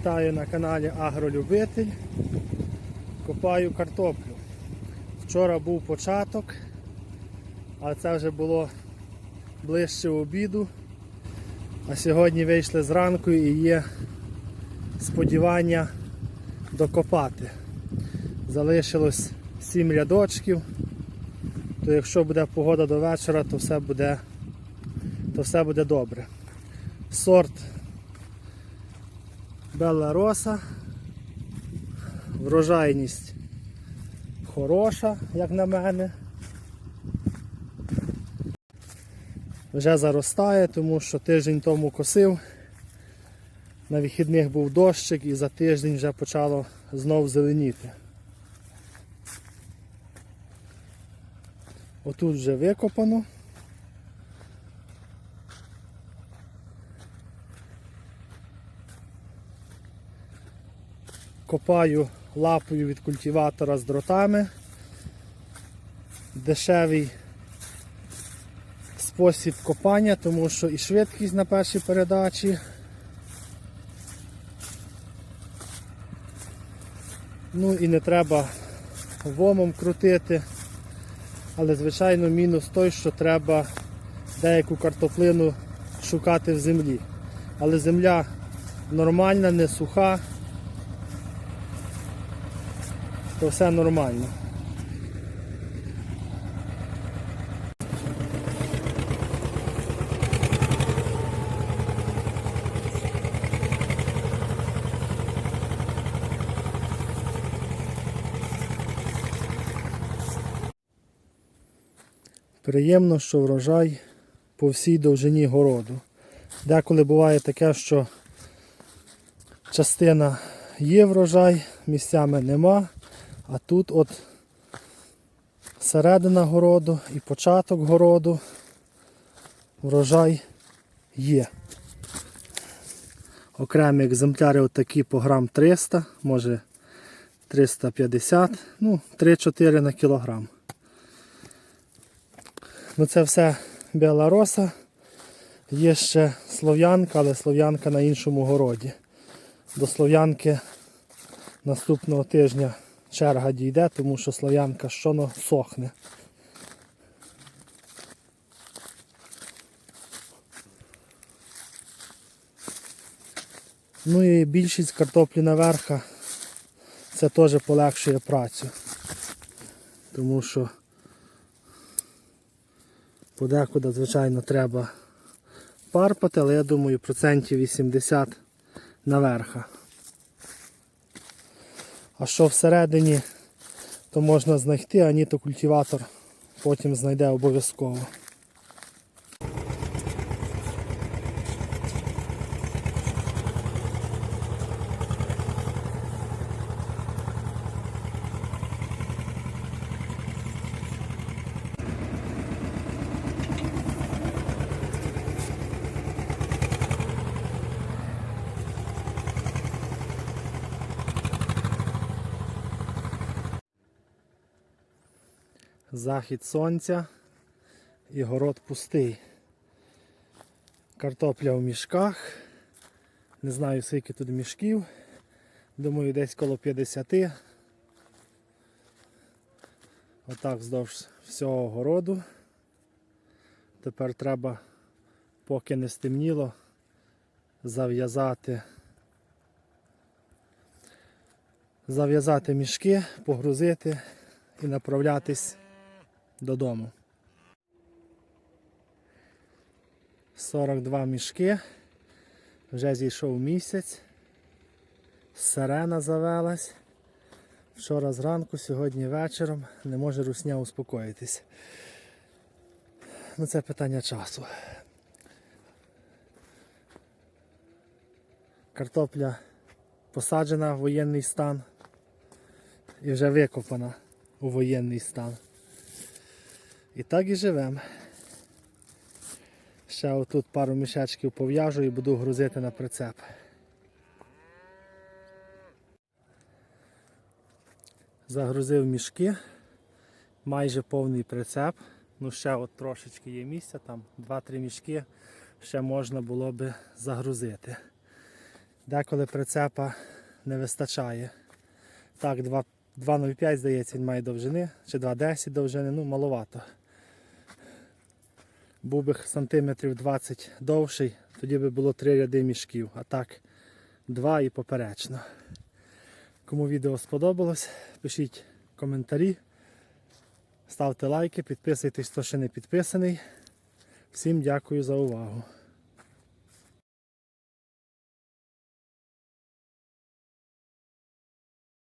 Вітаю на каналі Агролюбитель. Копаю картоплю. Вчора був початок, а це вже було ближче обіду. А сьогодні вийшли зранку і є сподівання докопати. Залишилось 7 рядочків, то якщо буде погода до вечора, то все буде, то все буде добре. Сорт Белла Роса. Врожайність хороша, як на мене. Вже заростає, тому що тиждень тому косив. На вихідних був дощик і за тиждень вже почало знов зеленіти. Отут вже викопано. Копаю лапою від культиватора з дротами. Дешевий спосіб копання, тому що і швидкість на першій передачі. Ну і не треба вомом крутити. Але звичайно мінус той, що треба деяку картоплину шукати в землі. Але земля нормальна, не суха, то все нормально. Приємно, що врожай по всій довжині городу. Деколи буває таке, що частина є врожай, місцями нема, а тут от середина городу і початок городу врожай є. Окремі екземпляри отакі по грам 300, може 350, ну 3-4 на кілограм. Ну це все біла роса. Є ще слов'янка, але слов'янка на іншому городі. До слов'янки наступного тижня черга дійде, тому що слов'янка щоно сохне. Ну і більшість картоплі наверха це теж полегшує працю. Тому що Подекуди, звичайно, треба парпати, але я думаю, процентів 80 наверха. А що всередині, то можна знайти, а ні, то культиватор потім знайде обов'язково. Захід сонця і город пустий. Картопля в мішках. Не знаю скільки тут мішків. Думаю, десь коло 50. Отак вздовж всього городу. Тепер треба, поки не стемніло, зав'язати. Зав'язати мішки, погрузити і направлятись додому. 42 мішки. Вже зійшов місяць. Сирена завелась. Вчора зранку, сьогодні вечором не може русня успокоїтись. Ну це питання часу. Картопля посаджена в воєнний стан і вже викопана у воєнний стан. І так і живемо. Ще отут пару мішечків пов'яжу і буду грузити на прицеп. Загрузив мішки, майже повний прицеп. Ну ще от трошечки є місця, там 2-3 мішки ще можна було би загрузити. Деколи прицепа не вистачає. Так, 2 2,05, здається, він має довжини, чи 2,10 довжини, ну маловато. Був би сантиметрів 20 довший, тоді би було три ряди мішків, а так два і поперечно. Кому відео сподобалось, пишіть коментарі, ставте лайки, підписуйтесь, хто ще не підписаний. Всім дякую за увагу.